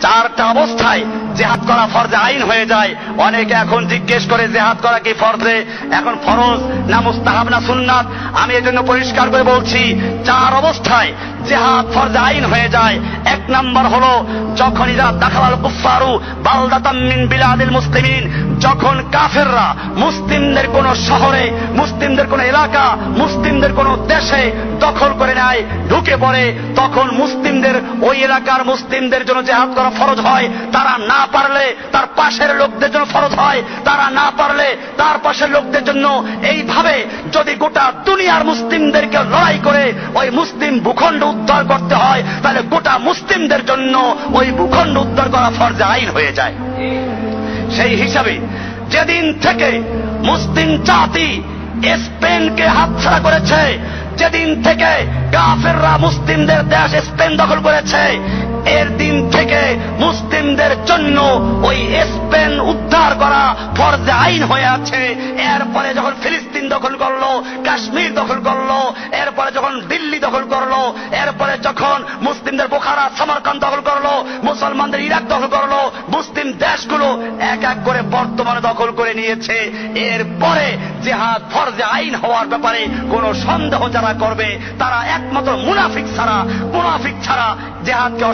চারটা অবস্থায় জেহাদ করা ফরজে আইন হয়ে যায়। অনেকে এখন জিজ্ঞেস করে, জেহাদ করা কি ফরজে? এখন ফরজ না মুস্তাহাব না সুন্নাত? আমি এজন্য পরিষ্কার করে বলছি, চার অবস্থায় জেহাদ ফরজে আইন হয়ে যায়। এক নাম্বার হলো যখন ইরা দাখাল কুফারু বালদাতাম মিন বিলাদিল মুসলিমিন, যখন কাফেররা মুসলিমদের কোন শহরে, মুসলিমদের কোন এলাকা, মুসলিমদের কোন দেশে দখল করে নেয়, ঢুকে পড়ে, তখন মুসলিমদের ওই এলাকার মুসলিমদের জন্য জেহাদ করা ফরজ হয়। তারা না পারলে তার পাশের লোকদের জন্য ফরজ হয়। তারা না পারলে তার পাশের লোকদের জন্য এইভাবে যদি গোটা দুনিয়ার মুসলিমদেরকে লড়াই করে ওই মুসলিম ভূখণ্ড উদ্ধার করতে হয়, তাহলে গোটা মুসলিমদের জন্য ওই ভূখণ্ড উদ্ধার করা ফরজে আইন হয়ে যায়। সেই হিসাবে যেদিন থেকে মুসলিম জাতি স্পেনকে হাতছাড়া করেছে, যেদিন থেকে কাফেররা মুসলিমদের দেশ স্পেন দখল করেছে, এর দিন থেকে মুসলিমদের জন্য ওই স্পেন উদ্ধার করা ফরজে আইন হয়ে আছে। এরপরে যখন ফিলিস্তিন দখল করল, কাশ্মীর যখন দিল্লি দখল করল, এরপরে যখন মুসলিমদের বোখারা সামারকান দখল করল, মুসলমানদের ইরাক দখল করল, মুসলিম দেশগুলো এক এক করে বর্তমানে দখল করে নিয়েছে। এরপরে জেহাদ ফরজে আইন হওয়ার ব্যাপারে কোনো সন্দেহ যারা করবে, তারা একমাত্র মুনাফিক ছাড়া মুনাফিক ছাড়া জেহাদকে